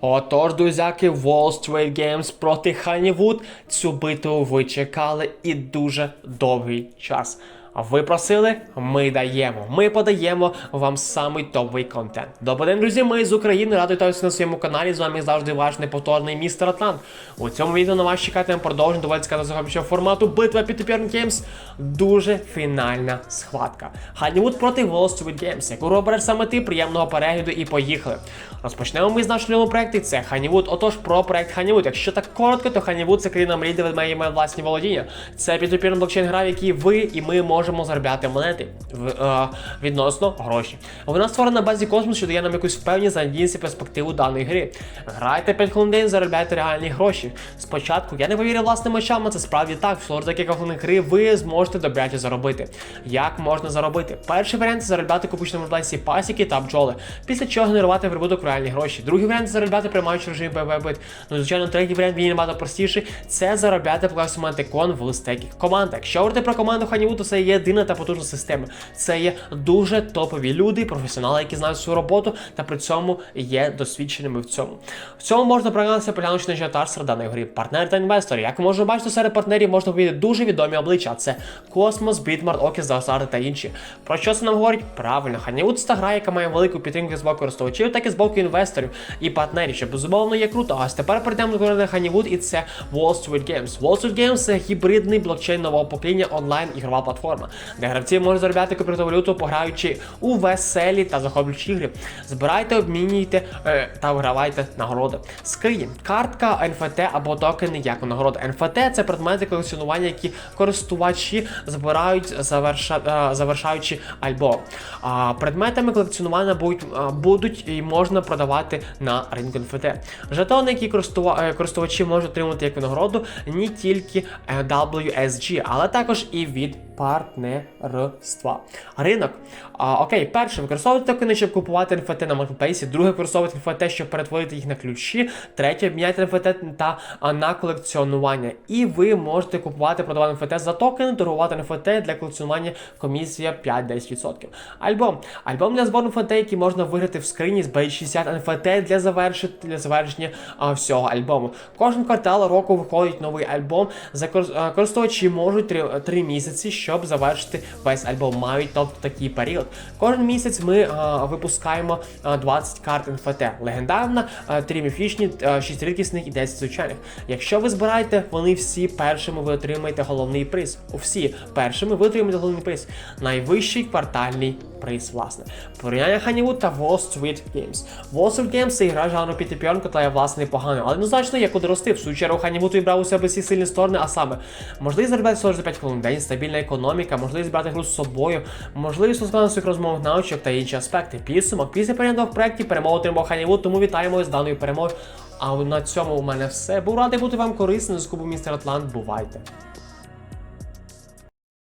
Отож, друзяки, Wall Street Games проти Ханівуд. Цю битву ви чекали і дуже довгий час. Ви просили, ми даємо. Ми подаємо вам самий топовий контент. Добрий день, друзі, ми з України. Радий вітатися на своєму каналі. З вами завжди ваш неповторний містер Атлант. У цьому відео на вас чекатиме продовження доволі цікавого формату битва під Games. Дуже фінальна схватка. Honeywood проти Wall Street. Яку обереш саме ти, приємного перегляду і поїхали. Розпочнемо ми з нашого любимого проекту. Це Honeywood. Отож, про проект Honeywood. Якщо так коротко, то Honeywood це країна мрій, де має має власні володіння. Це підопірний блокчейн гра, в якій ви і ми можемо заробляти монети в, е, відносно гроші. Вона створена на базі космосу, що дає нам якусь впевненість надійність і перспективу даної гри. Грайте 5 хвилин день, заробляйте реальні гроші. Спочатку я не повірив власним очам, а це справді так. Всього за кілька хвилин гри ви зможете добряче заробити. Як можна заробити? Перший варіант це заробляти купучні можливості пасіки та бджоли, після чого генерувати прибуток реальні гроші. Другий варіант це заробляти приймаючи режим ПВБ. Ну, звичайно, третій варіант він набагато простіший. Це заробляти покласувати кон в листеких командах. Якщо говорити про команду Honeywood, то це є єдина та потужна система. Це є дуже топові люди, професіонали, які знають свою роботу та при цьому є досвідченими в цьому. В цьому можна прогнатися, поглянувши на ажіотаж серед даної гри. Партнери та інвестори. Як можете бачити, серед партнерів можна побачити дуже відомі обличчя. Це Космос, Бітмарт, Окіс, Заосарди та інші. Про що це нам говорить? Правильно, Honeywood це гра, яка має велику підтримку з боку користувачів, так і з боку інвесторів і партнерів, що безумовно є круто. А ось тепер перейдемо до города Honeywood і це Wall Street Games. Wall Street Games це гібридний блокчейн нового покоління онлайн ігрова платформа, де гравці можуть заробляти криптовалюту, пограючи у веселі та захоплюючі ігри. Збирайте, обмінюйте е, та вигравайте нагороди. Скрині, картка, НФТ або токени як нагорода. НФТ це предмети колекціонування, які користувачі збирають, заверша, е, завершаючи альбом. А предметами колекціонування будуть, е, будуть і можна продавати на ринку НФТ. Жетони, які е, користувачі можуть отримати як винагороду, не тільки WSG, але також і від партнерства. Ринок. А, окей, перше, використовувати токени, щоб купувати NFT на маркетплейсі. Друге, використовувати NFT, щоб перетворити їх на ключі. Третє, обміняти NFT та на колекціонування. І ви можете купувати, продавати NFT за токени, торгувати NFT для колекціонування комісія 5-10%. Альбом. Альбом для збору NFT, який можна виграти в скрині з B60 NFT для завершення, для завершення а, всього альбому. Кожен квартал року виходить новий альбом. За користувачі можуть 3, місяці, щоб завершити весь альбом. Мають тобто такий період. Кожен місяць ми а, випускаємо а, 20 карт NFT. Легендарна, а, 3 міфічні, а, 6 рідкісних і 10 звичайних. Якщо ви збираєте, вони всі першими ви отримаєте головний приз. Всі першими ви отримаєте головний приз. Найвищий квартальний приз, власне. Порівняння Honeywood та Wall Street Games. Wall Street Games це ігра жанру підтипіонка та є власне непоганою, але однозначно є куди рости. В свою чергу Honeywood вибрав у себе всі сильні сторони, а саме можливість заробляти 45 хвилин в день, стабільна економіка, можливість брати гру з собою, можливість своїх розмовних навичок та інші аспекти. Підсумок після перегляду в проєкті перемогу отримав Honeywood, тому вітаємо з даною перемогою. А на цьому у мене все. Був радий бути вам корисним з кубу містер Атлант. Бувайте!